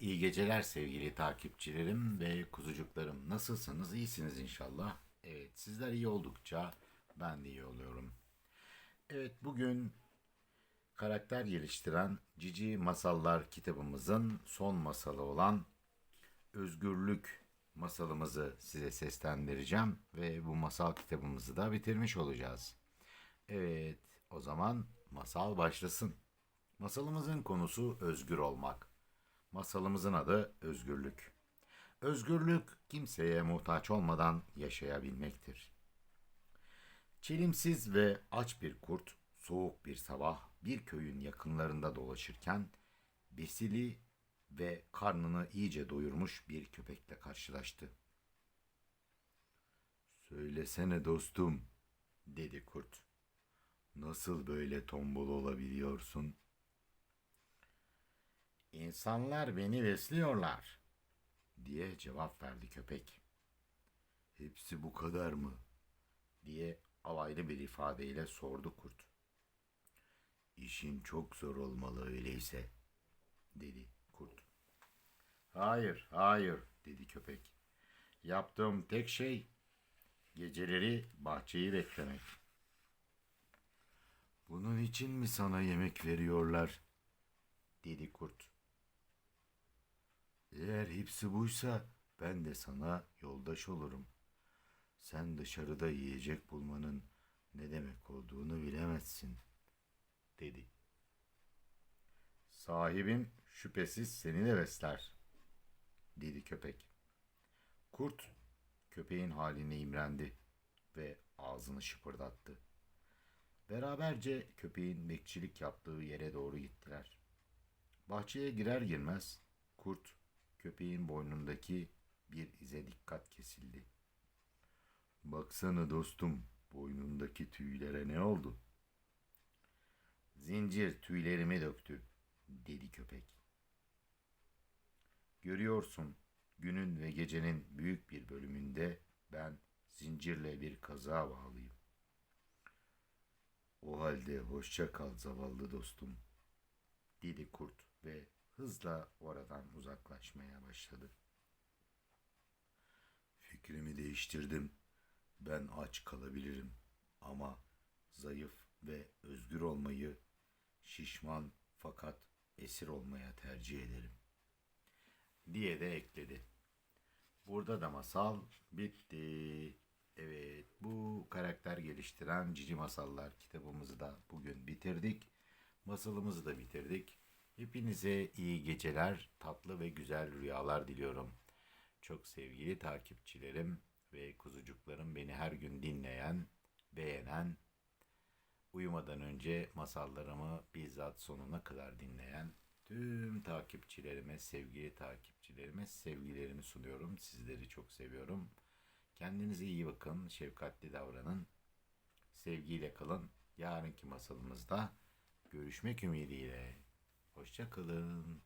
İyi geceler sevgili takipçilerim ve kuzucuklarım. Nasılsınız? İyisiniz inşallah. Evet, sizler iyi oldukça ben de iyi oluyorum. Evet, bugün karakter geliştiren Cici Masallar kitabımızın son masalı olan Özgürlük masalımızı size seslendireceğim ve bu masal kitabımızı da bitirmiş olacağız. Evet, o zaman masal başlasın. Masalımızın konusu özgür olmak. Masalımızın adı özgürlük. Özgürlük kimseye muhtaç olmadan yaşayabilmektir. Çelimsiz ve aç bir kurt soğuk bir sabah bir köyün yakınlarında dolaşırken besili ve karnını iyice doyurmuş bir köpekle karşılaştı. Söylesene dostum, dedi kurt. Nasıl böyle tombul olabiliyorsun? İnsanlar beni besliyorlar, diye cevap verdi köpek. Hepsi bu kadar mı? diye alaylı bir ifadeyle sordu kurt. İşin çok zor olmalı öyleyse, dedi kurt. Hayır, hayır, dedi köpek. Yaptığım tek şey geceleri bahçeyi beklemek. Bunun için mi sana yemek veriyorlar? dedi kurt. Eğer hepsi buysa ben de sana yoldaş olurum. Sen dışarıda yiyecek bulmanın ne demek olduğunu bilemezsin, dedi. Sahibin şüphesiz seni de besler, dedi köpek. Kurt, köpeğin haline imrendi ve ağzını şıpırdattı. Beraberce köpeğin bekçilik yaptığı yere doğru gittiler. Bahçeye girer girmez kurt köpeğin boynundaki bir ize dikkat kesildi. Baksana dostum boynundaki tüylere ne oldu? Zincir tüylerimi döktü dedi köpek. Görüyorsun günün ve gecenin büyük bir bölümünde ben zincirle bir kaza bağlıyım. O halde hoşça kal zavallı dostum, dedi kurt ve hızla oradan uzaklaşmaya başladı. Fikrimi değiştirdim. Ben aç kalabilirim ama zayıf ve özgür olmayı, şişman fakat esir olmaya tercih ederim. Diye de ekledi. Burada da masal bitti. Evet, bu karakter geliştiren Cici Masallar kitabımızı da bugün bitirdik. Masalımızı da bitirdik. Hepinize iyi geceler, tatlı ve güzel rüyalar diliyorum. Çok sevgili takipçilerim ve kuzucuklarım beni her gün dinleyen, beğenen, uyumadan önce masallarımı bizzat sonuna kadar dinleyen tüm takipçilerime, sevgili takipçilerime sevgilerimi sunuyorum. Sizleri çok seviyorum. Kendinize iyi bakın, şefkatli davranın, sevgiyle kalın. Yarınki masalımızda görüşmek ümidiyle. Hoşça kalın.